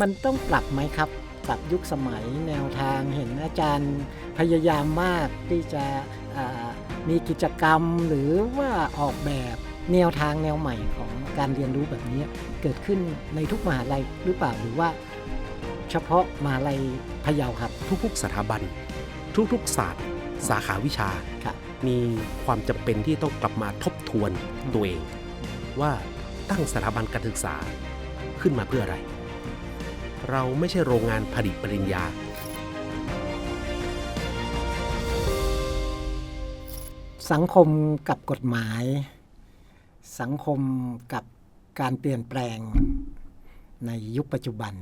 มันต้องปรับไหมครับปรับยุคสมัยแนวทางเห็นอาจารย์พยายามมากที่จะอ่ามีกิจกรรมหรือว่าออกแบบแนวทางแนวใหม่ของการเรียนรู้แบบนี้เกิดขึ้นในทุกมหาลัยหรือเปล่าหรือว่า เฉพาะมหาลัยพะเยาครับ ทุกๆสถาบัน ทุกๆศาสตร์ สาขาวิชาครับมีความจำเป็นที่ต้องกลับมาทบทวนตัวเอง ว่าตั้งสถาบันการศึกษาขึ้นมาเพื่ออะไร เราไม่ใช่โรงงานผลิตปริญญา สังคมกับกฎหมาย สังคมกับการเปลี่ยนแปลงในยุคปัจจุบัน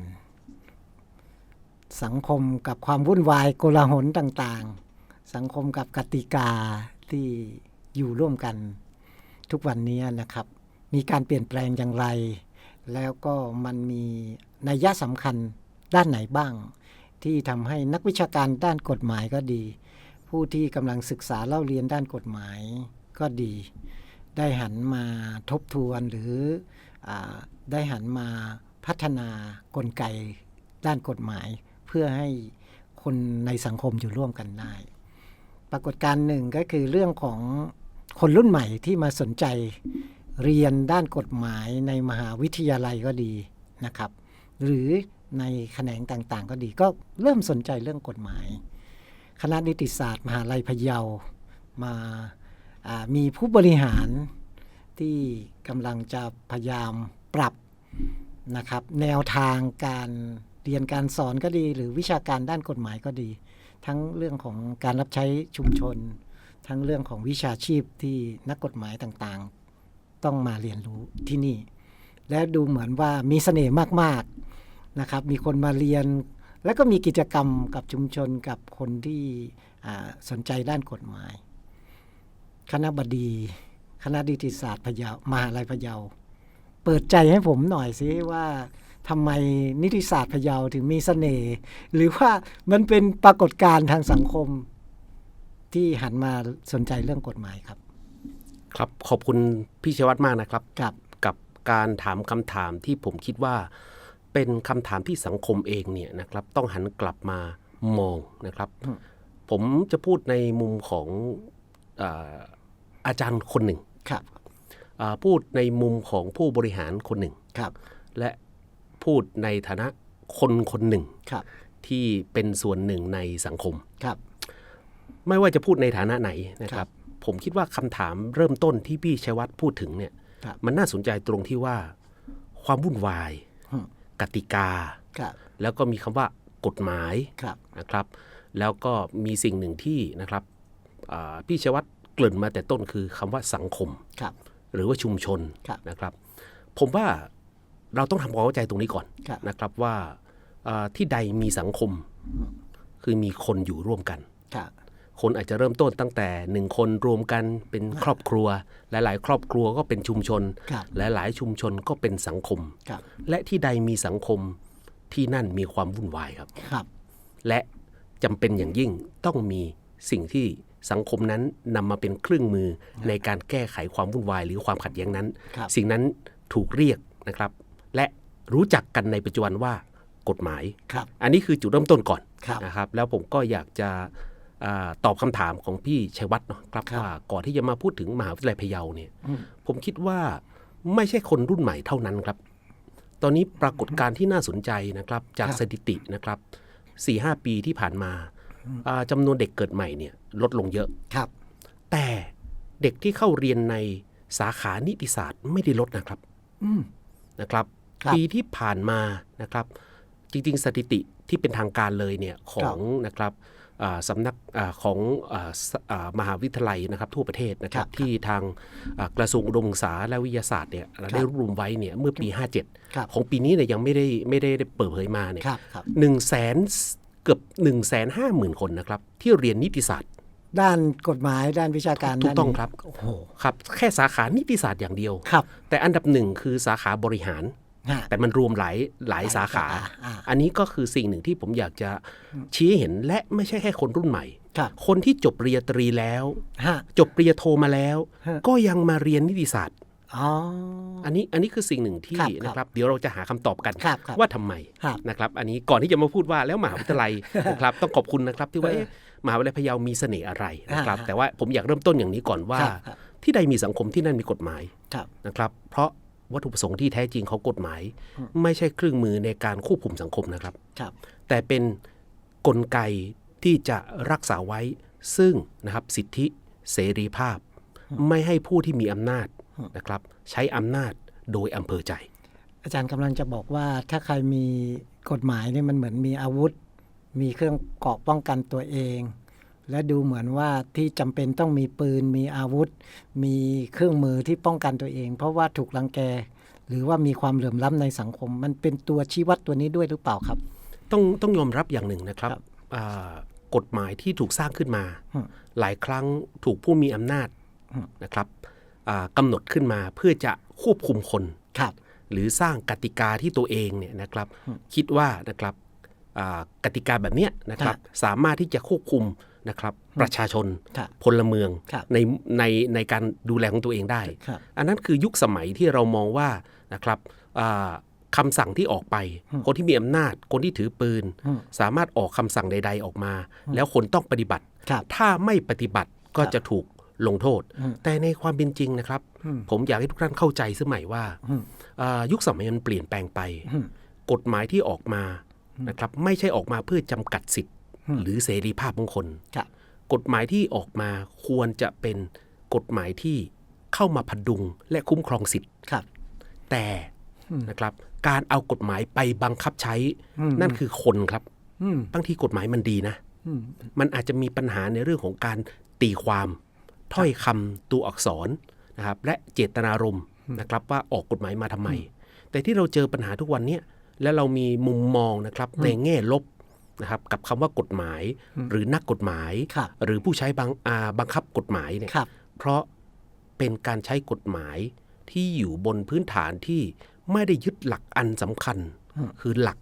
สังคมกับความวุ่นวายโกลาหลต่างๆ สังคมกับกติกาที่อยู่ร่วมกันทุกวันนี้นะครับ มีการเปลี่ยนแปลงอย่างไร แล้วก็มันมี นัยยะสำคัญด้านไหนบ้าง ที่ทำให้นักวิชาการด้านกฎหมายก็ดี ผู้ที่กำลังศึกษาเล่าเรียนด้านกฎหมายก็ดี ได้หันมาทบทวนหรืออได้หันมาพัฒนากลไกด้านกฎหมาย เพื่อให้คนในสังคมอยู่ร่วมกันได้ ปรากฏการหนึ่งก็คือเรื่องของคนรุ่นใหม่ที่มาสนใจเรียนด้านกฎหมายในมหาวิทยาลัยก็ดีนะครับ หรือในแขนงต่างๆ ก็ดีก็เริ่มสนใจเรื่องกฎหมาย คณะนิติศาสตร์ มหาลัยพะเยามาามีผู้บริหารที่กำลังจะพยายามปรับนะครับ แนวทางการเรียนการสอนก็ดี หรือวิชาการด้านกฎหมายก็ดี ทั้งเรื่องของการรับใช้ชุมชน ทั้งเรื่องของวิชาชีพที่นักกฎหมายต่างๆ ต้องมาเรียนรู้ที่นี่ และดูเหมือนว่ามีเสน่ห์มากๆนะครับ มีคนมาเรียน แล้วก็มีกิจกรรมกับชุมชนกับคนที่อ่าสนใจด้านกฎหมาย คณะบดี คณะดิติศาสตร์พะเยามหาลัยพะเยา เปิดใจให้ผมหน่อยสิว่าทำไมนิติศาสตร์พะเยาถึงมีเสน่ห์หรือว่ามันเป็นปรากฏการณ์ทางสังคมที่หันมาสนใจเรื่องกฎหมายครับ ครับขอบคุณพี่ชยวัฒน์มากนะครับกับกับ การถามคำถามที่ผมคิดว่า เป็นคำถามที่สังคมเองเนี่ยนะครับต้องหันกลับมามองนะครับ ผมจะพูดในมุมของอาอาจารย์คนหนึ่งครับอ่าพูดในมุมของผู้บริหารคนหนึ่งครับ และพูดในฐานะคนคนหนึ่งครับที่เป็นส่วนหนึ่งในสังคมครับ ไม่ว่าจะพูดในฐานะไหนนะคครัรับบผมคิดว่าคำถามเริ่มต้นที่พี่ชัยวัฒน์พูดถึงเนี่ยครับ มันน่าสนใจตรงที่ว่าความวุ่นวายอืมกติกาครับแล้วก็มีคำว่ากฎหมายครับนะครับ แล้วก็มีสิ่งหนึ่งที่นะครับอ่าพี่ชัยวัฒน์เกริ่นมาแต่ต้นคือคำว่าสังคมครับหรือว่าชุมชนครับนะครับ ผมว่าเราต้องทำความเข้าใจตรงนี้ก่อนครับนะครับว่าอ่าที่ใดมีสังคม คือมีคนอยู่ร่วมกัน ครับคนอาจจะเริ่มต้นตั้งแต่หนึ่งคนรวมกันเป็นครอบครัว หลาย ๆ ครอบครัวก็เป็นชุมชนครับหลาย ๆ ชุมชนก็เป็นสังคมครับและที่ใดมีสังคมที่นั่นมีความวุ่นวายครับครับและจำเป็นอย่างยิ่งต้องมีสิ่งที่สังคมนั้นนำมาเป็นเครื่องมือในการแก้ไขความวุ่นวายหรือความขัดแย้งนั้นครับสิ่งนั้นถูกเรียกนะครับ และรู้จักกันในปัจจุบันว่ากฎหมายครับอันนี้คือจุดเริ่มต้นก่อนครับนะครับ แล้วผมก็อยากจะอา ตอบคำถามของพี่ชัยวัฒน์เนาะครับครับว่าก่อนที่จะมาพูดถึงมหาวิทยาลัยพะเยาเนี่ยอืมผมคิดว่าไม่ใช่คนรุ่นใหม่เท่านั้นครับ ตอนนี้ปรากฏการณ์ที่น่าสนใจนะครับ จากครับสถิตินะครับ4ีหปีที่ผ่านมาอ่าจำนวนเด็กเกิดใหม่เนี่ยลดลงเยอะครับ แต่เด็กที่เข้าเรียนในสาขานิติศาสตร์ไม่ได้ลดนะครับอืมนะครับครับปีที่ผ่านมานะครับ จริง ๆ สถิติที่เป็นทางการเลยเนี่ยของนะครับอ่า สำนักอาของอาสอ่ามหาวิทยาลัยนะครับทั่วประเทศนะครับครับที่ทางอ่ากระทรวงอุดมศึกษาและวิทยาศาสตร์เนี่ยได้รวบรวมไว้เนี่ยเมื่อปีครับ57 ของปีนี้เนี่ยยังไม่ได้ไม่ได้เปิดเผยมาเนี่ยครับครับหนึ่งแสนเกือบ1นึ่งแสนห้าหมื่นคนนะครับที่เรียนนิติศาสตร์ด้านกฎหมายด้านวิชาการถูกด้านต้องนี้ครับโอ้โหครับ แค่สาขานิติศาสตร์อย่างเดียวครับ แต่อันดับหนึ่งคือสาขาบริหารฮะ แต่มันรวมหลายหลายสาขาอ่าอันนี้ก็คือสิ่งหนึ่งที่ผมอยากจะชี้ให้เห็นและไม่ใช่แค่คนรุ่นใหม่ครับคนที่จบปริญญาตรีแล้วฮะจบปริญญาโทมาแล้วฮะก็ยังมาเรียนนิติศาสตร์อ๋ออันนี้อันนี้คือสิ่งหนึ่งที่ครับครับนะครับ เดี๋ยวเราจะหาคำตอบกันครับครับว่าทำไมครับนะครับ อันนี้ก่อนที่จะมาพูดว่าแล้วมหาวิทยาลัยนะครับต้องขอบคุณนะครับที่ว่าเออเอ๊ะมหาวิทยาลัยพะเยามีเสน่ห์อะไรนะครับอ่าแต่ว่าผมอยากเริ่มต้นอย่างนี้ก่อนว่าครับครับที่ใดมีสังคมที่นั่นมีกฎหมายครับนะครับ เพราะ วัตถุประสงค์ที่แท้จริงของกฎหมาย ไม่ใช่เครื่องมือในการควบคุมสังคมนะครับครับ แต่เป็นกลไกที่จะรักษาไว้ซึ่งนะครับสิทธิเสรีภาพ ไม่ให้ผู้ที่มีอำนาจนะครับ ใช้อำนาจโดยอำเภอใจ อาจารย์กำลังจะบอกว่าถ้าใครมีกฎหมายเนี่ยมันเหมือนมีอาวุธ มีเครื่องเกราะป้องกันตัวเอง และดูเหมือนว่าที่จำเป็นต้องมีปืนมีอาวุธ มีเครื่องมือที่ป้องกันตัวเอง เพราะว่าถูกรังแก หรือว่ามีความเหลื่อมล้ำในสังคม มันเป็นตัวชี้วัดตัวนี้ด้วยหรือเปล่าครับ ต้องต้องยอมรับอย่างหนึ่งนะครับครับอ่ากฎหมายที่ถูกสร้างขึ้นมาอืมหลายครั้งถูกผู้มีอำนาจอืมนะครับอ่ากำหนดขึ้นมาเพื่อจะควบคุมคนครับหรือสร้างกติกาที่ตัวเองเนี่ยนะครับ คิดว่านะครับอ่ากติกาแบบเนี้ยนะครับ สามารถที่จะควบคุม นะครับประชาชนครับพลเมืองครับในในในการดูแลของตัวเองได้ครับอันนั้นคือยุคสมัยที่เรามองว่านะครับอ่าคำสั่งที่ออกไป คนที่มีอำนาจคนที่ถือปืนอืมสามารถออกคำสั่งใด ๆออกมา แล้วคนต้องปฏิบัติครับถ้าไม่ปฏิบัติก็ครับจะถูกลงโทษอืมแต่ในความเป็นจริงนะครับอืมผมอยากให้ทุกท่านเข้าใจสมัยว่าอืมอ่ายุคสมัยมันเปลี่ยนแปลงไปอืมกฎหมายที่ออกมานะครับไม่ใช่ออกมาเพื่อจำกัดสิทธิ์อืม หรือเสรีภาพของคนครับกฎหมายที่ออกมาควรจะเป็นกฎหมายที่เข้ามาพดุงและคุ้มครองสิทธิ์ครับแต่นะครับ การเอากฎหมายไปบังคับใช้อืมนั่นคือคนครับอืมบางทีกฎหมายมันดีนะอืมมันอาจจะมีปัญหาในเรื่องของการตีความถ้อยคำตัวอักษรนะครับ และเจตนารมณ์นะครับ ว่าออกกฎหมายมาทำไม แต่ที่เราเจอปัญหาทุกวันเนี้ยและเรามีมุมมองนะครับในแง่ลบ นะครับกับคำว่ากฎหมายหรือนักกฎหมายครับหรือผู้ใช้บังอ่าบังคับกฎหมายเนี่ยครับเพราะเป็นการใช้กฎหมายที่อยู่บนพื้นฐานที่ไม่ได้ยึดหลักอันสำคัญ คือหลัก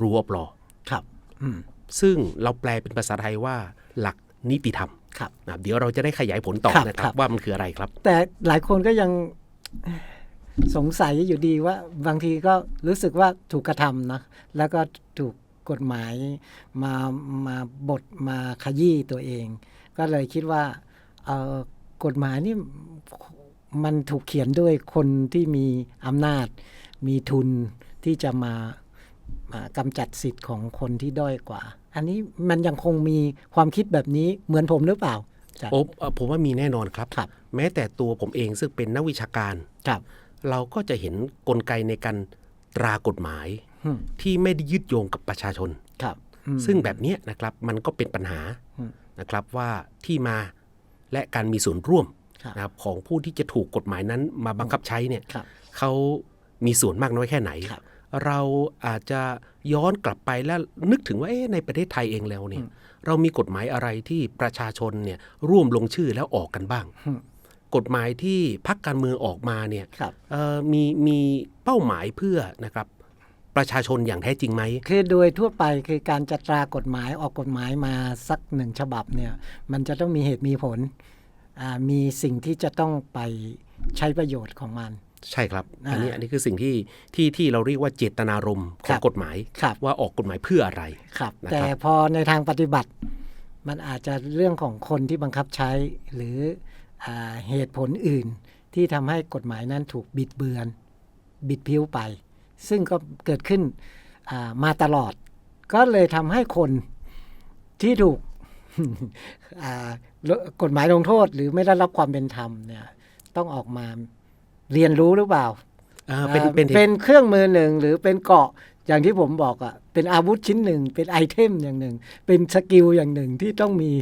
รัวบลอครับอืมซึ่งเราแปลเป็นภาษาไทยว่าหลักนิติธรรมครับนะครับเดี๋ยวเราจะได้ขยายผลต่อครับนะคครัรับบว่ามันคืออะไรครับ แต่หลายคนก็ยังสงสัยอยู่ดีว่าบางทีก็รู้สึกว่าถูกกระทำนะแล้วก็ถูก กฎหมายมามาบทมาขยี้ตัวเอง ก็เลยคิดว่าเอ่อกฎหมายนี่มันถูกเขียนด้วยคนที่มีอำนาจ มีทุนที่จะมามากำจัดสิทธิ์ของคนที่ด้อยกว่า อันนี้มันยังคงมีความคิดแบบนี้เหมือนผมหรือเปล่าอาจารย์โอ้เอ่อผมว่ามีแน่นอนครับครับแม้แต่ตัวผมเองซึ่งเป็นนักวิชาการครับเราก็จะเห็นกลไกในการตรากฎหมายอืม ที่ไม่ได้ยึดโยงกับประชาชนครับอืมซึ่งแบบเนี้ยนะครับมันก็เป็นปัญหาอืมนะครับว่าที่มาและการมีส่วนร่วมครับนะครับของผู้ที่จะถูกกฎหมายนั้นมาบังคับใช้เนี่ยครับเขามีส่วนมากน้อยแค่ไหนครับเราอาจจะย้อนกลับไปแล้วนึกถึงว่าเอ๊ะในประเทศไทยเองแล้วเนี่ยเรามีกฎหมายอะไรที่ประชาชนเนี่ยร่วมลงชื่อแล้วออกกันบ้างอืมกฎหมายที่พักการเมืองออกมาเนี่ยครับเอ่อมีมีเป้าหมายเพื่อนะครับ ประชาชนอย่างแท้จริงไหม คือโดยทั่วไปคือการจะตรากฎหมายออกกฎหมายมาสักหนึ่งฉบับเนี่ยมันจะต้องมีเหตุมีผลอ่ามีสิ่งที่จะต้องไปใช้ประโยชน์ของมัน ใช่ครับอ่าอันนี้อันนี้คือสิ่งที่ที่ที่เราเรียกว่าเจตนารมณ์ขครัองบกฎหมายครับว่าออกกฎหมายเพื่ออะไรครับนะครับแต่พอในทางปฏิบัติ มันอาจจะเรื่องของคนที่บังคับใช้ หรืออาเหตุผลอื่นที่ทำให้กฎหมายนั้นถูกบิดเบือน บิดพิ้วไป ซึ่งก็เกิดขึ้นอ่ามาตลอด ก็เลยทำให้คนที่ถูกอ่ากฎหมายลงโทษ หรือไม่ได้รับความเป็นธรรมเนี่ยต้องออกมาเรียนรู้หรือเปล่าอ่าเป็นอ่าเป็นเป็นเครื่องมือหนึ่งหรือเป็นเกราะอย่างที่ผมบอกอะ่ะเป็นอาวุธชิ้นหนึ่ง เป็นไอเทมอย่างหนึ่ง เป็นสกิลอย่างหนึ่งที่ต้องมี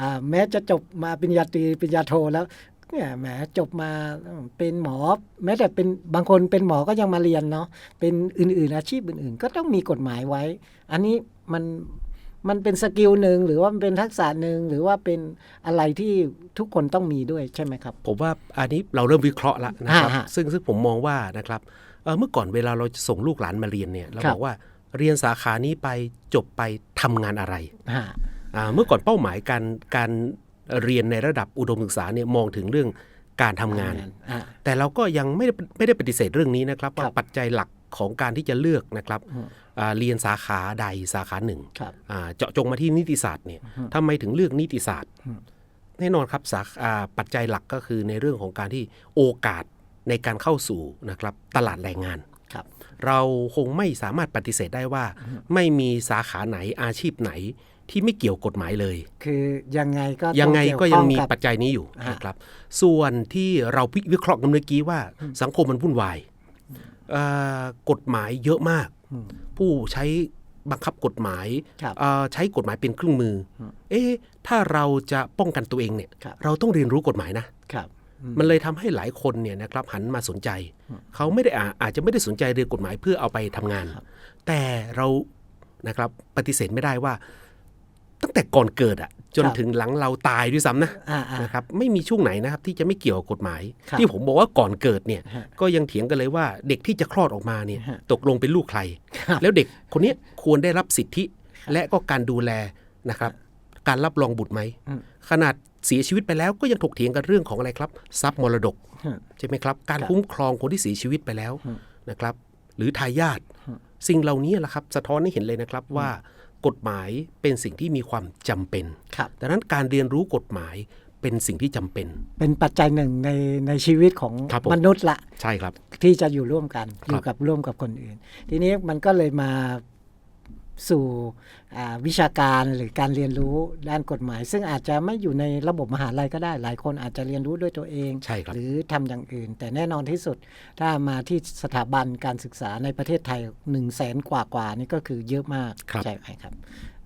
อ่าแม้จะจบมาปริญญาตรีปริญญาโทแล้ว เนี่ยแหมจบมาเป็นหมอ แม้แต่เป็นบางคนเป็นหมอก็ยังมาเรียนเนาะเป็นอื่น ๆ อาชีพอื่น ๆ ก็ต้องมีกฎหมายไว้ อันนี้มันมันเป็นสกิลหนึ่งหรือว่ามันเป็นทักษะหนึ่งหรือว่าเป็นอะไรที่ทุกคนต้องมีด้วยใช่ไหมครับ ผมว่าอันนี้เราเริ่มวิเคราะห์แล้วนะครับอ่าฮะซึ่งซึ่งผมมองว่านะครับเอ่อเมื่อก่อนเวลาเราจะส่งลูกหลานมาเรียนเนี่ยเราครับบอกว่าเรียนสาขานี้ไปจบไปทำงานอะไรฮะอ่าเมื่อก่อนเป้าหมายการการ เรียนในระดับอุดมศึกษาเนี่ยมองถึงเรื่องการทำงานอ่าแต่เราก็ยังไม่ได้ไม่ได้ปฏิเสธเรื่องนี้นะครับครัว่าบปัจจัยหลักของการที่จะเลือกนะครับอืมอ่าเรียนสาขาใดสาขาหนึ่งครับอ่าเจาะจงมาที่นิติศาสตร์เนี่ยทำไมถึงเลือกนิติศาสตร์อืมแน่นอนครับสาขาอ่าปัจจัยหลักก็คือในเรื่องของการที่โอกาสในการเข้าสู่นะครับตลาดแรงงานครับเราคงไม่สามารถปฏิเสธได้ว่า ไม่มีสาขาไหนอาชีพไหน ที่ไม่เกี่ยวกฎหมายเลย คือยังไงก็ยังไงก็ยังมีต้องเวข้อกับปัจจัยนี้อยู่อ่านนะครับ ส่วนที่เราวิเคราะห์กันเมื่อกี้ว่า สังคมมันวุ่นวายเอ่อกฎหมายเยอะมากอืมผู้ใช้บังคับกฎหมายครับเอ่อใช้กฎหมายเป็นเครื่องมืออเอ๊ะถ้าเราจะป้องกันตัวเองเนี่ยครับเราต้องเรียนรู้กฎหมายนะครับอืมมันเลยทำให้หลายคนเนี่ยนะครับหันมาสนใจ เขาไม่ได้อาอาจจะไม่ได้สนใจเรียนกฎหมายเพื่อเอาไปทำงาน แต่เรานะครับปฏิเสธไม่ได้ว่า ตั้งแต่ก่อนเกิดอะจนครับถึงหลังเราตายด้วยซ้ำนะอ่าอ่านะครับไม่มีช่วงไหนนะครับที่จะไม่เกี่ยวกับกฎหมายครับที่ผมบอกว่าก่อนเกิดเนี่ยฮะก็ยังเถียงกันเลยว่าเด็กที่จะคลอดออกมาเนี่ยฮะตกลงเป็นลูกใครครับแล้วเด็กคนเนี้ยควรได้รับสิทธิ และก็การดูแลนะครับ การรับรองบุตรไหมอืมขนาดเสียชีวิตไปแล้วก็ยังถกเถียงกันเรื่องของอะไรครับ ทรัพย์มรดกฮะใช่ไหมครับ การครับคุ้มครองคนที่เสียชีวิตไปแล้วอืมนะครับ หรือทายาทสิ่งเหล่านี้แหละครับ สะท้อนให้เห็นเลยนะครับว่า กฎหมายเป็นสิ่งที่มีความจำเป็นครับดังนั้นการเรียนรู้กฎหมายเป็นสิ่งที่จำเป็น เป็นปัจจัยหนึ่งในในชีวิตของครับผมมนุษย์ละ ใช่ครับ ที่จะอยู่ร่วมกันครับอยู่กับร่วมกับคนอื่น ทีนี้มันก็เลยมา สู่อ่าวิชาการหรือการเรียนรู้ด้านกฎหมาย ซึ่งอาจจะไม่อยู่ในระบบมหาลัยก็ได้ หลายคนอาจจะเรียนรู้ด้วยตัวเองใช่ครับหรือทำอย่างอื่น แต่แน่นอนที่สุดถ้ามาที่สถาบันการศึกษาในประเทศไทย1นึ่งแสนกว่ากว่านี่ก็คือเยอะมากครับใช่ไหมครับ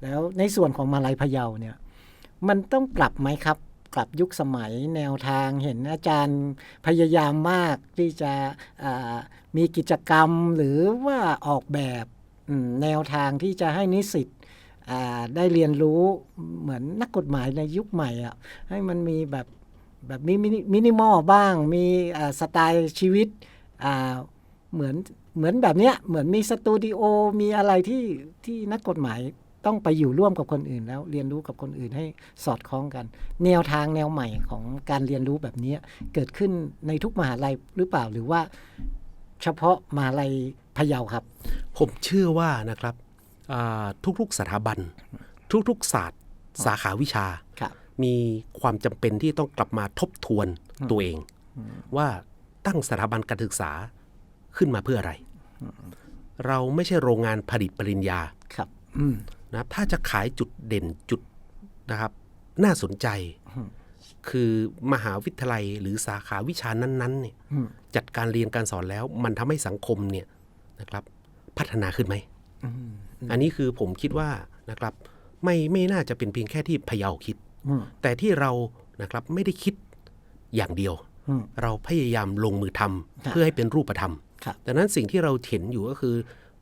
แล้วในส่วนของมาลัยพะเยาเนี่ยมันต้องปรับไหมครับปรับยุคสมัยแนวทางเห็นอาจารย์พยายามมากที่จะอ่ามีกิจกรรมหรือว่าออกแบบอืม แนวทางที่จะให้นิสิตได้เรียนรู้เหมือนนักกฎหมายในยุคใหม่อะให้มันมีแบบแบบมีมินิมินิมอลบ้าง มีสไตล์ชีวิตเหมือนเหมือนแบบเนี้ยเหมือนมีสตูดิโอมีอะไรที่ที่นักกฎหมายต้องไปอยู่ร่วมกับคนอื่น แล้วเรียนรู้กับคนอื่นให้สอดคล้องกัน แนวทางแนวใหม่ของการเรียนรู้แบบนี้เกิดขึ้นในทุกมหาลัยหรือเปล่าหรือว่าเฉพาะมหาลัย พะเยาครับ ผมเชื่อว่านะครับอ่าทุกๆสถาบัน ทุกๆศาสตร์สาขาวิชาครับมีความจำเป็นที่ต้องกลับมาทบทวนตัวเอง ว่าตั้งสถาบันการศึกษาขึ้นมาเพื่ออะไร เราไม่ใช่โรงงานผลิตปริญญาครับอืมนะครับถ้าจะขายจุดเด่นจุดนะครับ น่าสนใจคือมหาวิทยาลัยหรือสาขาวิชานั้นๆเนี่ยอืมจัดการเรียนการสอนแล้ว มันทำให้สังคมเนี่ย นะครับ พัฒนาขึ้นไหมอืมอันนี้คือผมคิดว่านะครับ ไม่ไม่น่าจะเป็นเพียงแค่ที่พะเยาคิดอืมแต่ที่เรานะครับไม่ได้คิดอย่างเดียวอืมเราพยายามลงมือทำครับเพื่อให้เป็นรูปธรรมครับดังนั้นสิ่งที่เราเห็นอยู่ก็คือ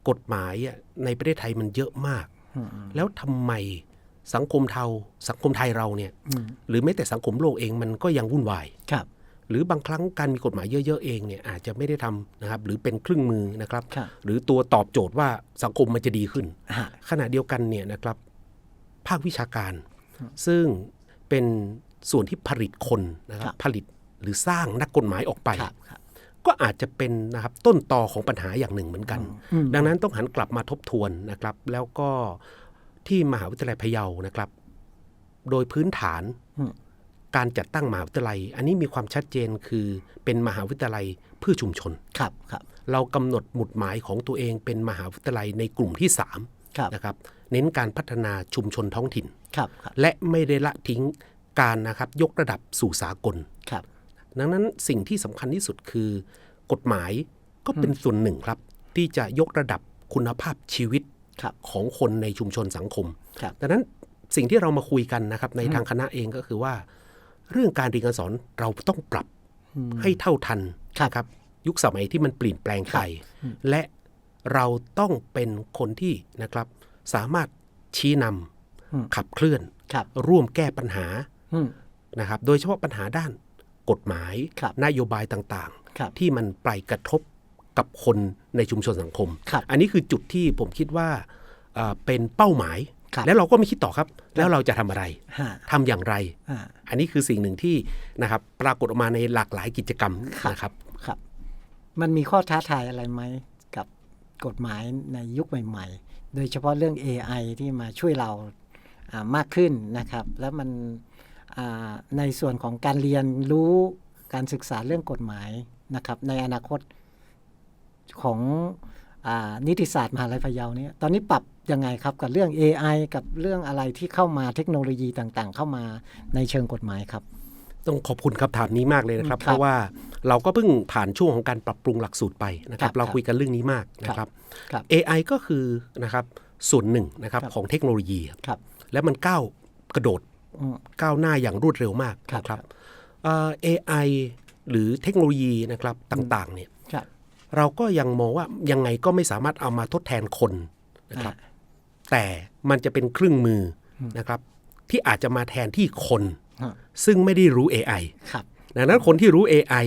กฎหมายอะในประเทศไทยมันเยอะมากอืมแล้วทำไมสังคมเทาสังคมไทยเราเนี่ยอืมหรือแม้แต่สังคมโลกเองมันก็ยังวุ่นวายครับ หรือบางครั้งการมีกฎหมายเยอะ ๆ เองเนี่ยอาจจะไม่ได้ทำนะครับหรือเป็นเครื่องมือนะครับครับหรือตัวตอบโจทย์ว่าสังคมมันจะดีขึ้นฮะขณะเดียวกันเนี่ยนะครับภาควิชาการ ซึ่งเป็นส่วนที่ผลิตคนนะครับผลิตหรือสร้างนักกฎหมายออกไปครับครับก็อาจจะเป็นนะครับต้นตอของปัญหาอย่างหนึ่งเหมือนกันอืมดังนั้นต้องหันกลับมาทบทวนนะครับ แล้วก็ที่มหาวิทยาลัยพะเยานะครับ โดยพื้นฐานอืม การจัดตั้งมหาวิทยาลัย อันนี้มีความชัดเจนคือเป็นมหาวิทยาลัยเพื่อชุมชนครับครับ เรากำหนดหมุดหมายของตัวเองเป็นมหาวิทยาลัยในกลุ่มที่ครับ3นะครับ เน้นการพัฒนาชุมชนท้องถิ่นครับครับและไม่ได้ละทิ้งการนะครับยกระดับสู่สากลครับ ดังนั้นสิ่งที่สำคัญที่สุดคือ กฎหมายก็เป็นส่วนหนึ่งครับ ที่จะยกระดับคุณภาพชีวิตครับของคนในชุมชนสังคมครับดังนั้นสิ่งที่เรามาคุยกันนะครับในทางคณะเองก็คือว่า เรื่องการเรียนการสอนเราต้องปรับให้เท่าทันครับนะครับ ยุคสมัยที่มันเปลี่ยนแปลงไป และเราต้องเป็นคนที่นะครับ สามารถชี้นอืมำขับเคลื่อนครับร่วมแก้ปัญหาอืมนะครับ โดยเฉพาะปัญหาด้านกฎหมายครับนโยบายต่างครับๆที่มันไปกระทบกับคนในชุมชนสังคมครับอันนี้คือจุดที่ผมคิดว่าเอ่อเป็นเป้าหมายครับ แล้วเราก็ไม่คิดต่อครับ แล้วเราจะทำอะไรฮะทำอย่างไรอ่าอันนี้คือสิ่งหนึ่งที่นะครับปรากฏออกมาในหลากหลายกิจกรรมครับนะครับครับ มันมีข้อท้าทายอะไรไหมกับกฎหมายในยุคใหม่ ๆ โดยเฉพาะเรื่อง AI ที่มาช่วยเราอ่ามากขึ้นนะครับ แล้วมันอ่าในส่วนของการเรียนรู้การศึกษาเรื่องกฎหมายนะครับ ในอนาคตของอา นิติศาสตร์มหาลัยพะเยาเนี่ยตอนนี้ปรับยังไงครับกับเรื่อง AI กับเรื่องอะไรที่เข้ามาเทคโนโลยีต่างๆ เข้ามาในเชิงกฎหมายครับ ต้องขอบคุณคำถามนี้มากเลยนะครับครับเพราะว่าเราก็เพิ่งผ่านช่วงของการปรับปรุงหลักสูตรไปนะครับครับเราคุยกันเรื่องนี้มากนะคครัรับบครับ AI ก็คือนะครับส่วนหนึ่งนะครับครับของเทคโนโลยีครับครับและมันก้าวกระโดดอืมก้าวหน้าอย่างรวดเร็วมากครับนะครับเอ่อ AI หรือเทคโนโลยีนะครับต่างๆเนี่ยครับ เราก็ยังมองว่ายังไงก็ไม่สามารถเอามาทดแทนคนนะครับ แต่มันจะเป็นเครื่องมืออนะครับ ที่อาจจะมาแทนที่คนอ่าซึ่งไม่ได้รู้ AI ครับดังนั้นคนที่รู้ AI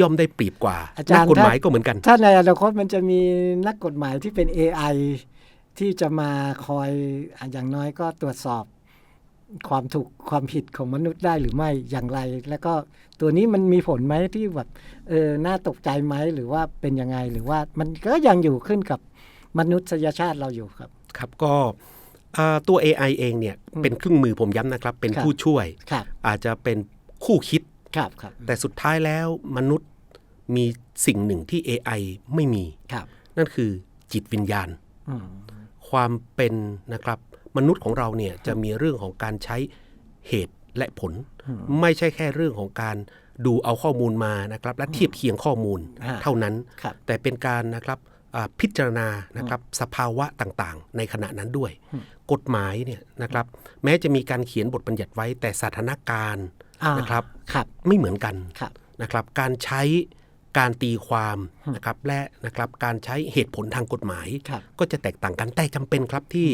ย่อมได้เปรียบกว่าอาจารย์นักกฎหมายถ้าก็เหมือนกัน ถ้าในอนาคตมันจะมีนักกฎหมายที่เป็น AI ที่จะมาคอยอะอย่างน้อยก็ตรวจสอบ ความถูกความผิดของมนุษย์ได้หรือไม่อย่างไร แล้วก็ตัวนี้มันมีผลไหมที่แบบเออน่าตกใจไหมหรือว่าเป็นยังไงหรือว่ามันก็ยังอยู่ขึ้นกับมนุษยชาติเราอยู่ครับ ครับก็อ่าตัว AI เองเนี่ยเป็นเครื่องมือผมย้ำนะครับ เป็นครับผู้ช่วยครับอาจจะเป็นคู่คิดครับครับแต่สุดท้ายแล้วมนุษย์มีสิ่งหนึ่งที่ AI ไม่มีครับนั่นคือจิตวิญญาณอืมความเป็นนะครับ มนุษย์ของเราเนี่ยจะมีเรื่องของการใช้เหตุและผล ไม่ใช่แค่เรื่องของการดูเอาข้อมูลมานะครับ และเทียบเคียงข้อมูลฮะเท่านั้นครับแต่เป็นการนะครับอ่าพิจารณานะครับสภาวะต่างๆ ในขณะนั้นด้วย กฎหมายเนี่ยนะครับแม้จะมีการเขียนบทบัญญัติไว้แต่สถานการณ์อ่านะครับครับไม่เหมือนกันครับนะครับการใช้ การตีความนะครับและนะครับการใช้เหตุผลทางกฎหมายครับก็จะแตกต่างกันแต่จำเป็นครับที่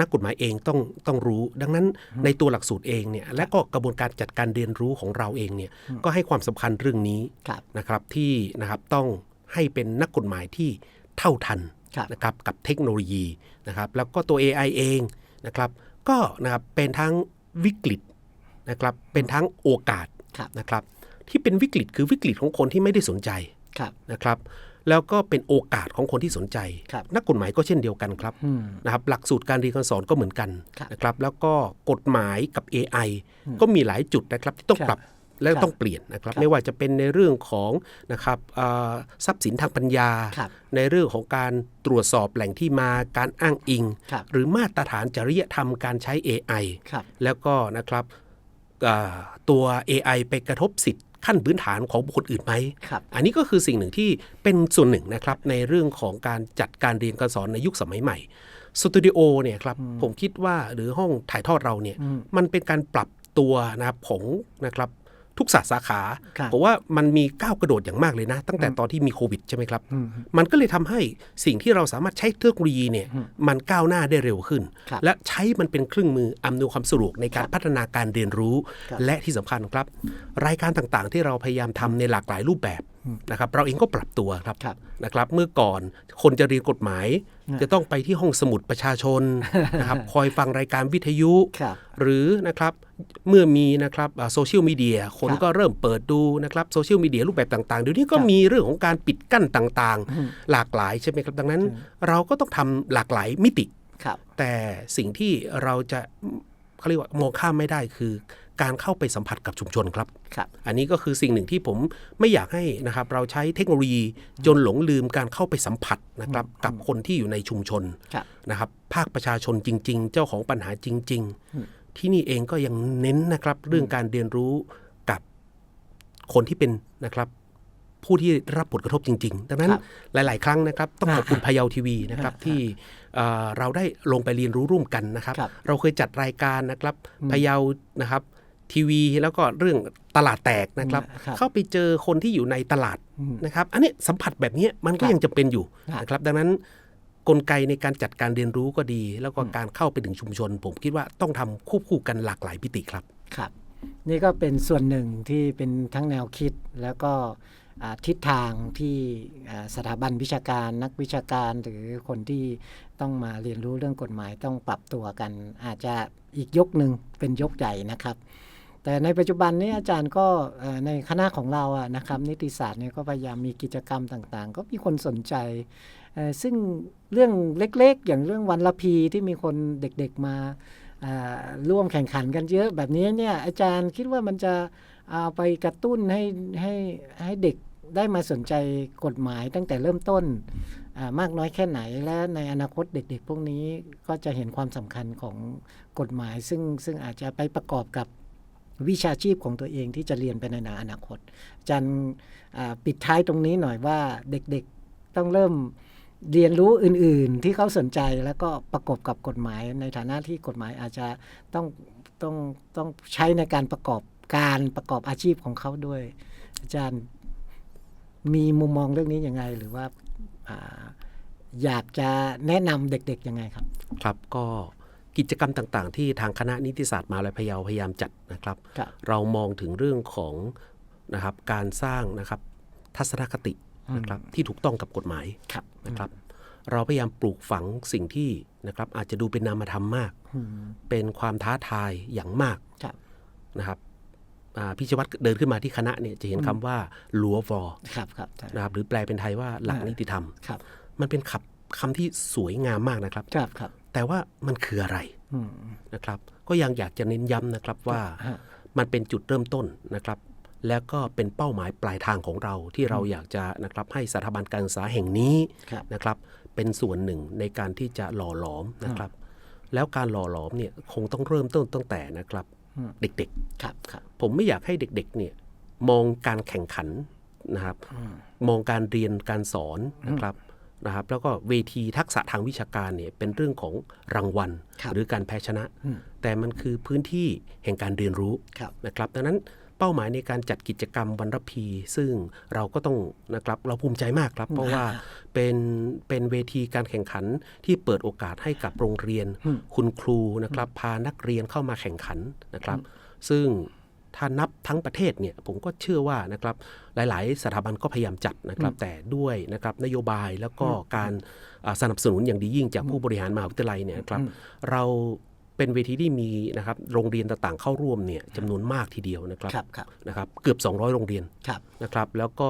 นักกฎหมายเองต้องต้องรู้ ดังนั้นในตัวหลักสูตรเองเนี่ยและก็กระบวนการจัดการเรียนรู้ของเราเองเนี่ยก็ให้ความสำคัญเรื่องนี้ครับนะครับที่นะครับต้องให้เป็นนักกฎหมายที่เท่าทันครับนะครับกับเทคโนโลยีนะครับแล้วก็ตัว AI เองนะครับก็นะครับเป็นทั้งวิกฤตนะครับเป็นทั้งโอกาสครับนะครับที่เป็นวิกฤตคือวิกฤตของคนที่ไม่ได้สนใจครับ นะครับแล้วก็เป็นโอกาสของคนที่สนใจครับนักกฎหมายก็เช่นเดียวกันครับอืมนะครับหลักสูตรการเรียนการสอนก็เหมือนกันครับนะครับแล้วก็กฎหมายกับ AI ก็มีหลายจุดนะครับที่ต้องครับปรับและครับต้องเปลี่ยนนะครับครับไม่ว่าจะเป็นในเรื่องของนะครับอ่าทรัพย์สินทางปัญญาครับในเรื่องของการตรวจสอบแหล่งที่มาการอ้างอิงครับหรือมาตรฐานจริยธรรมการใช้ AI ครับแล้วก็นะครับอ่าตัว AI ไปกระทบสิทธิ ขั้นพื้นฐานของบุคคลอื่นไหมครับอันนี้ก็คือสิ่งหนึ่งที่เป็นส่วนหนึ่งนะครับในเรื่องของการจัดการเรียนการสอนในยุคสมัยใหม่สตูดิโอเนี่ยครับผมคิดว่าหรือห้องถ่ายทอดเราเนี่ยอืมมันเป็นการปรับตัวนะครับของนะครับ ทุกศาสตร์สาขาครับเพราะว่ามันมีก้าวกระโดดอย่างมากเลยนะ ตั้งแต่ตอนที่มีโควิดใช่ไหมครับอืมมันก็เลยทำให้สิ่งที่เราสามารถใช้เทคโนโลยีเนี่ยมันก้าวหน้าได้เร็วขึ้นครับและใช้มันเป็นเครื่องมืออำนวยความสะดวกในการพัฒนาการเรียนรู้ครับและที่สำคัญครับ รายการต่างๆ ที่เราพยายามทำในหลากหลายรูปแบบ นะครับเราเองก็ปรับตัวครับครับนะครับเมื่อก่อนคนจะเรียนกฎหมาย จะต้องไปที่ห้องสมุดประชาชนนะครับคอยฟังรายการวิทยุครับหรือนะครับเมื่อมีนะครับโซเชียลมีเดียคนครับก็เริ่มเปิดดูนะครับโซเชียลมีเดียรูปแบบต่างๆเดี๋ยวนี้ก็ครับมีเรื่องของการปิดกั้นต่างๆ หลากหลายใช่ไหมครับดังนั้น เราก็ต้องทำหลากหลายมิติครับแต่สิ่งที่เราจะเขาเรียกว่ามองข้ามไม่ได้คือ การเข้าไปสัมผัสกับชุมชนครับครับอันนี้ก็คือสิ่งหนึ่งที่ผมไม่อยากให้นะครับเราใช้เทคโนโลยีจนหลงลืมการเข้าไปสัมผัสนะครับกับคนที่อยู่ในชุมชนครับนะครับภาคประชาชนจริง ๆ เจ้าของปัญหาจริง ๆ ที่นี่เองก็ยังเน้นนะครับเรื่องการเรียนรู้กับคนที่เป็นนะครับผู้ที่รับผลกระทบจริง ๆ ดังนั้นครับหลาย ๆ ครั้งนะครับต้องขอบคุณพะเยาทีวีนะครับที่เอ่อเราได้ลงไปเรียนรู้ร่วมกันนะครับครับเราเคยจัดรายการนะครับพะเยานะครับ ทีวีแล้วก็เรื่องตลาดแตกนะครับครับเข้าไปเจอคนที่อยู่ในตลาดอืมนะครับอันนี้สัมผัสแบบนี้มันก็ครับยังจำเป็นอยู่ครับนะครับ ดังนั้นกลไกในการจัดการเรียนรู้ก็ดี แล้วก็การเข้าไปถึงชุมชน ผมคิดว่าต้องทำควบคู่กันหลากหลายพิติครับครับ นี่ก็เป็นส่วนหนึ่งที่เป็นทั้งแนวคิดแล้วก็อ่าทิศทางที่อ่าสถาบันวิชาการนักวิชาการหรือคนที่ต้องมาเรียนรู้เรื่องกฎหมายต้องปรับตัวกัน อาจจะอีกยกหนึ่งเป็นยกใหญ่นะครับ แต่ในปัจจุบันนี้อาจารย์ก็ในคณะของเราอะนะครับนิติศาสตร์เนี่ยก็พยายามมีกิจกรรมต่างๆ ก็มีคนสนใจ ซึ่งเรื่องเล็กๆ อย่างเรื่องวันละพีที่มีคนเด็กๆมาร่วมแข่งขันกันเยอะแบบนี้เนี่ยอาจารย์คิดว่ามันจะเอาไปกระตุ้นให้ให้ให้เด็กได้มาสนใจกฎหมายตั้งแต่เริ่มต้นมากน้อยแค่ไหนและในอนาคตเด็ก ๆ พวกนี้ก็จะเห็นความสำคัญของกฎหมาย ซึ่งซึ่งอาจจะไปประกอบกับ วิชาชีพของตัวเองที่จะเรียนไปในอนาคตอาจารย์ปิดท้ายตรงนี้หน่อยว่าเด็กๆต้องเริ่มเรียนรู้อื่นๆ ที่เขาสนใจแล้วก็ประกอบกับกฎหมายในฐานะที่กฎหมายอาจจะต้องต้องต้องใช้ในการประกอบการประกอบอาชีพของเขาด้วย อาจารย์มีมุมมองเรื่องนี้ยังไงหรือว่าอาอยากจะแนะนำเด็กๆยังไงครับ ครับก็ กิจกรรมต่างๆ ที่ทางคณะนิติศาสตร์มหาวิทยาลัยพะเยาพยายามจัดนะครับ ครับ เรามองถึงเรื่องของนะครับการสร้างนะครับทัศนคตินะครับที่ถูกต้องกับกฎหมายครับ นะครับ เราพยายามปลูกฝังสิ่งที่นะครับอาจจะดูเป็นนามธรรมมาก อืมเป็นความท้าทายอย่างมากครับ นะครับอ่าพี่ชวัตเดินขึ้นมาที่คณะเนี่ยจะเห็นคำว่า law of law ครับครับใช่นะครับหรือแปลเป็นไทยว่าหลักนิติธรรม ครับมันเป็นคำคำที่สวยงามมากนะครับ ครับครับ แต่ว่ามันคืออะไรอืมนะครับ ก็ยังอยากจะเน้นย้ำนะครับว่าฮะมันเป็นจุดเริ่มต้นนะครับ แล้วก็เป็นเป้าหมายปลายทางของเราที่เราอยากจะนะครับให้สถาบันการศึกษาแห่งนี้ครับนะครับ เป็นส่วนหนึ่งในการที่จะหล่อหลอมนะครับ แล้วการหล่อหลอมเนี่ยคงต้องเริ่มต้นตั้งแต่นะครับอืมเด็กครับครับๆผมไม่อยากให้เด็กๆเนี่ยมองการแข่งขันนะครับ มองการเรียนการสอนนะครับ นะครับแล้วก็เวทีทักษะทางวิชาการเนี่ยเป็นเรื่องของรางวัลครับหรือการแพ้ชนะอืมแต่มันคือพื้นที่แห่งการเรียนรู้ครับนะครับดังนั้นเป้าหมายในการจัดกิจกรรมวันรพี ซึ่งเราก็ต้องนะครับเราภูมิใจมากครับ เพราะว่าเป็นเป็นเวทีการแข่งขันที่เปิดโอกาสให้กับโรงเรียน คุณครูนะครับพานักเรียนเข้ามาแข่งขันนะครับ ซึ่ง ถ้านับทั้งประเทศเนี่ยผมก็เชื่อว่านะครับหลาย ๆ สถาบันก็พยายามจัดนะครับแต่ด้วยนะครับนโยบายแล้วก็การอ่าสนับสนุนอย่างดียิ่งจากผู้บริหารมหาวิทยาลัยเนี่ยนะครับเราเป็นเวทีที่มีนะครับโรงเรียนต่างๆเข้าร่วมเนี่ยจำนวนมากทีเดียวนะครับครับครับนะครับเกือบ 200 โรงเรียนครับนะครับแล้วก็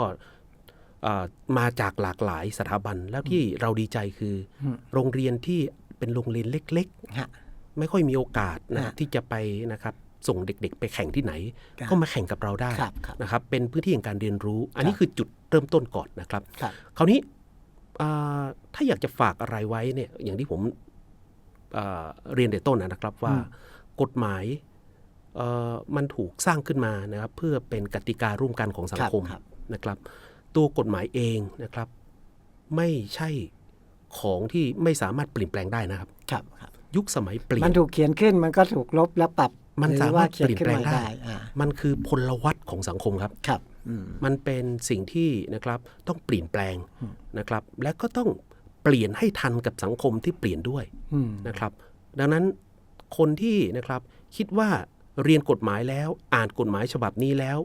อ่ามาจากหลากหลายสถาบันแล้วที่เราดีใจคืออมโรงเรียนที่เป็นโรงเรียนเล็กฮะๆไม่ค่อยมีโอกาสนะฮะที่จะไปนะครับ ส่งเด็กๆ ไปแข่งที่ไหนครับก็มาแข่งกับเราได้ครับครับนะครับ เป็นพื้นที่แห่งการเรียนรู้ อันนี้ครับคือจุดเริ่มต้นก่อนนะครับ ครับคราวนี้อ่าถ้าอยากจะฝากอะไรไว้เนี่ย อย่างที่ผมอ่าเรียนแต่ต้นนะครับว่ากฎหมายเอ่อมันถูกสร้างขึ้นมานะครับ เพื่อเป็นกติการ่วมกันของสังคมครับนะครับ ตัวกฎหมายเองนะครับ ไม่ใช่ของที่ไม่สามารถเปลี่ยนแปลงได้นะครับ ครับครับยุคสมัยเปลี่ยมันนถูกเขียนขึ้นมันก็ถูกลบแล้วปรับ มันหรือสามารถขียขึ้เปลี่ยนแปลงมาได้อ่ามันคือพลวัตของสังคมครับครับอืมมันเป็นสิ่งที่นะครับต้องเปลี่ยนแปลงนะครับ และก็ต้องเปลี่ยนให้ทันกับสังคมที่เปลี่ยนด้วยอืมนะครับ ดังนั้นคนที่นะครับคิดว่าเรียนกฎหมายแล้วอ่านกฎหมายฉบับนี้แล้ว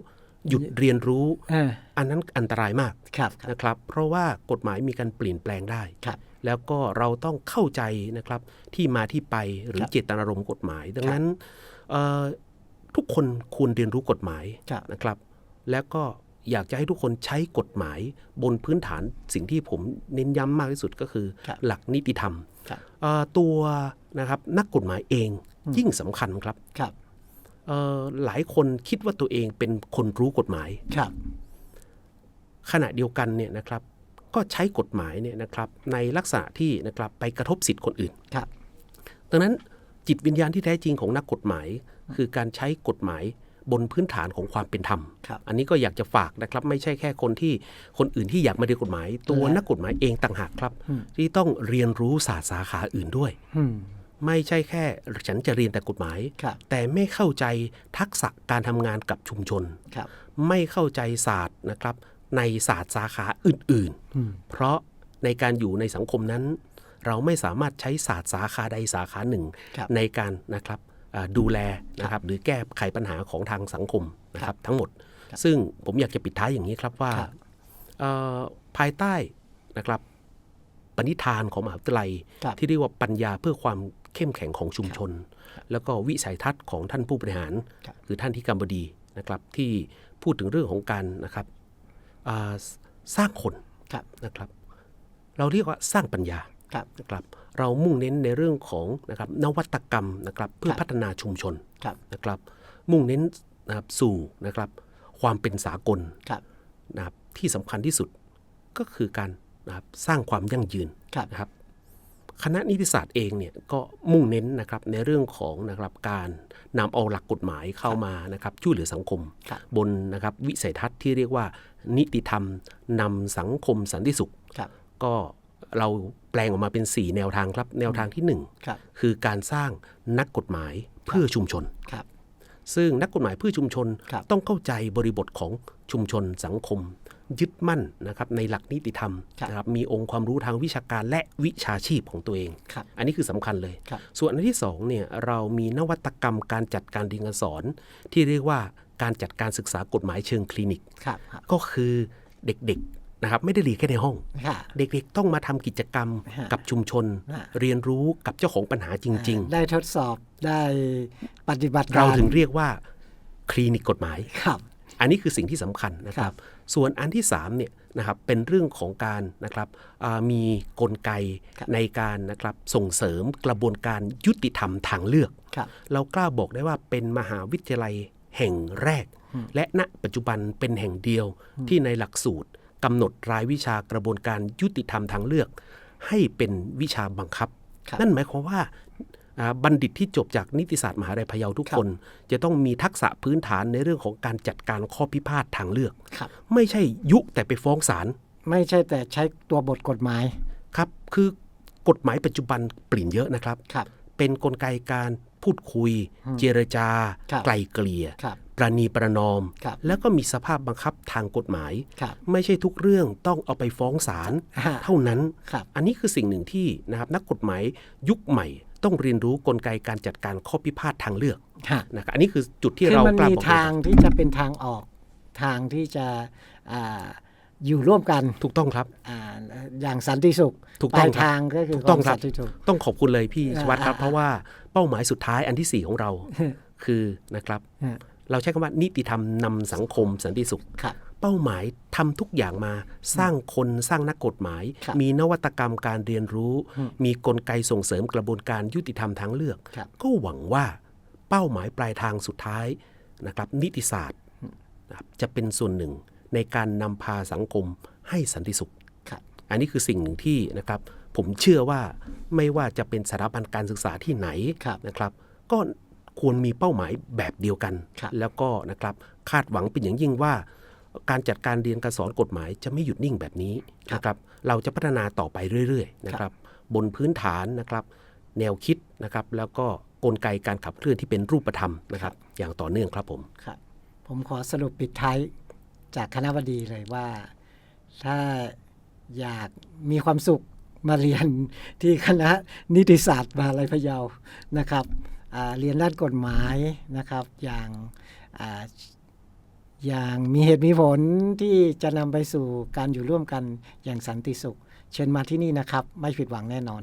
หยุดเรียนรู้เอออันนั้นอันตรายมากครับครับนะครับ เพราะว่ากฎหมายมีการเปลี่ยนแปลงได้ครับแล้วก็เราต้องเข้าใจนะครับที่มาที่ไปหรือครับเจตนารมณ์กฎหมาย ดังครับนั้นเอ่อ ทุกคนควรเรียนรู้กฎหมายครับนะครับ แล้วก็อยากจะให้ทุกคนใช้กฎหมายบนพื้นฐานสิ่งที่ผมเน้นย้ำมากที่สุดก็คือครับหลักนิติธรรมครับเอ่อตัวนะครับนักกฎหมายเองยิ่งสำคัญครับครับเอ่อหลายคนคิดว่าตัวเองเป็นคนรู้กฎหมายครับขณะเดียวกันเนี่ยนะครับ ก็ใช้กฎหมายเนี่ยนะครับในลักษณะที่นะครับไปกระทบสิทธิ์คนอื่นครับดังนั้น จิตวิญญาณที่แท้จริงของนักกฎหมาย คือการใช้กฎหมายบนพื้นฐานของความเป็นธรรมครับอันนี้ก็อยากจะฝากนะครับ ไม่ใช่แค่คนที่คนอื่นที่อยากมาเรียนกฎหมาย ตัวและนักกฎหมายเองต่างหากครับ ที่ต้องเรียนรู้ศาสตร์สาขาอื่นด้วยอืมไม่ใช่แค่ฉันจะเรียนแต่กฎหมายครับแต่ไม่เข้าใจทักษะการทำงานกับชุมชนครับไม่เข้าใจศาสตร์นะครับ ในศาสตร์สาขาอื่นอืมๆเพราะในการอยู่ในสังคมนั้น เราไม่สามารถใช้ศาสตร์สาขาใดสาขาหนึ่งครับในการนะครับอ่าดูแลนะครับหรือแก้ไขปัญหาของทางสังคมนะครับทั้งหมด ซึ่งผมอยากจะปิดท้ายอย่างนี้ครับว่าครับเอ่อภายใต้นะครับปณิธานของมหาวิทยาลัยครับที่เรียกว่าปัญญาเพื่อความเข้มแข็งของชุมชน แล้วก็วิสัยทัศน์ของท่านผู้บริหารครับคือท่านที่การบดีนะครับที่พูดถึงเรื่องของการนะครับอ่าสร้างคนครับนะครับ เราเรียกว่าสร้างปัญญาครับ นะครับเรามุ่งเน้นในเรื่องของนะครับนวัตกรรมนะครับเพื่อครับพัฒนาชุมชนครับนะครับ มุ่งเน้นนะครับสู่นะครับความเป็นสากลครับนะครับที่สำคัญที่สุดก็คือการนะครับสร้างความยั่งยืนครับนะครับคณะนิติศาสตร์เองเนี่ยก็มุ่งเน้นนะครับในเรื่องของนะครับการนำเอาหลักกฎหมายเข้ามานะครับช่วยเหลือสังคมครับบนนะครับวิสัยทัศน์ที่เรียกว่านิติธรรมนำสังคมสันติสุขครับก็ เราแปลงออกมาเป็น 4 แนวทางครับ แนวทางที่ครับ1คือการสร้างนักกฎหมายเพื่อชุมชนครับซึ่งนักกฎหมายเพื่อชุมชนครับต้องเข้าใจบริบทของชุมชนสังคม ยึดมั่นนะครับในหลักนิติธรรมครับนะครับมีองค์ความรู้ทางวิชาการและวิชาชีพของตัวเองครับอันนี้คือสำคัญเลยครับส่วนอันที่สองเนี่ยเรามีนวัตกรรมการจัดการเรียนการสอน ที่เรียกว่าการจัดการศึกษากฎหมายเชิงคลินิกครับครับก็คือเด็กๆ นะครับไม่ได้เรียนแค่ในห้องค่ะเด็กๆต้องมาทำกิจกรรมฮะกับชุมชนฮะเรียนรู้กับเจ้าของปัญหาจริงได้ทดสอบได้ปฏิบัติๆการเราถึงเรียกว่าคลินิกกฎหมายครับ อันนี้คือสิ่งที่สำคัญนะคครัรับบส่วนอันที่3เนี่ยนะครับเป็นเรื่องของการนะครับอ่ามีกลไกครับในการนะครับส่งเสริมกระบวนการยุติธรรมทางเลือกครับเรากล้าบอกได้ว่าเป็นมหาวิทยาลัยแห่งแรก และณปัจจุบันเป็นแห่งเดียวที่ในหลักสูตร กำหนดรายวิชากระบวนการยุติธรรมทางเลือก ให้เป็นวิชาบังคับครับนั่นหมายความว่าอ่าบัณฑิตที่จบจากนิติศาสตร์มหาวิทยาลัยพะเยาทุกครับคน จะต้องมีทักษะพื้นฐานในเรื่องของการจัดการข้อพิพาททางเลือกครับไม่ใช่ยุแต่ไปฟ้องศาลไม่ใช่แต่ใช้ตัวบทกฎหมายครับ คือกฎหมายปัจจุบันเปลี่ยนเยอะนะครับครับเป็นกลไกการพูดคุย เจรจาครับไกลเกลี่ยครับ ประนีประนอมครับแล้วก็มีสภาพบังคับทางกฎหมายครับไม่ใช่ทุกเรื่องต้องเอาไปฟ้องศาลอ่าเท่านั้นครับอันนี้คือสิ่งหนึ่งที่นะครับนักกฎหมายยุคใหม่ ต้องเรียนรู้กลไกการจัดการข้อพิพาททางเลือกฮะนะครับอันนี้คือจุดที่คือเรามันกล้ามีบอกทางที่จะเป็นทางออกทางที่จะอาอยู่ร่วมกันถูกต้องครับอาอย่างสันติสุขถูกปต้ลาองยครับทางก็คือถูกต้องวามครับสันติสุขต้องขอบคุณเลยพี่อ่าชวัตครับอ่าเพราะว่าเป้าหมายสุดท้ายอันที่สี่ของเราคือนะครับฮะ เราใช้คำว่านิติธรรมนำสังคมสันติสุขครับเป้าหมายทำทุกอย่างมาสร้างคนสร้างนักกฎหมายครับมีนวัตกรรมการเรียนรู้ มีกลไกส่งเสริมกระบวนการยุติธรรมทางเลือกครับก็หวังว่าเป้าหมายปลายทางสุดท้ายนะครับนิติศาสตร์นะครับจะเป็นส่วนหนึ่งในการนำพาสังคมให้สันติสุขครับอันนี้คือสิ่งหนึ่งที่นะครับผมเชื่อว่าไม่ว่าจะเป็นสถาบันการศึกษาที่ไหนครับนะครับ ก็ ควรมีเป้าหมายแบบเดียวกันครับแล้วก็นะครับคาดหวังเป็นอย่างยิ่งว่า การจัดการเรียนการสอนกฎหมายจะไม่หยุดนิ่งแบบนี้นะครับเราจะพัฒนาต่อไปเรื่อยๆนะครับบนพื้นฐานนะครับแนวคิดนะครับแล้วก็กลไกการขับเคลื่อนที่เป็นรูปธรรมนะครับ อย่างต่อเนื่องครับผมครับผมขอสรุปปิดท้ายจากคณะบดีเลยว่า ถ้าอยากมีความสุขมาเรียนที่คณะนิติศาสตร์มหาลัยพะเยานะครับอ่า เรียนด้านกฎหมายนะครับ อย่างอ่าอย่างมีเหตุมีผลที่จะนำไปสู่การอยู่ร่วมกันอย่างสันติสุข เชิญมาที่นี่นะครับ ไม่ผิดหวังแน่นอน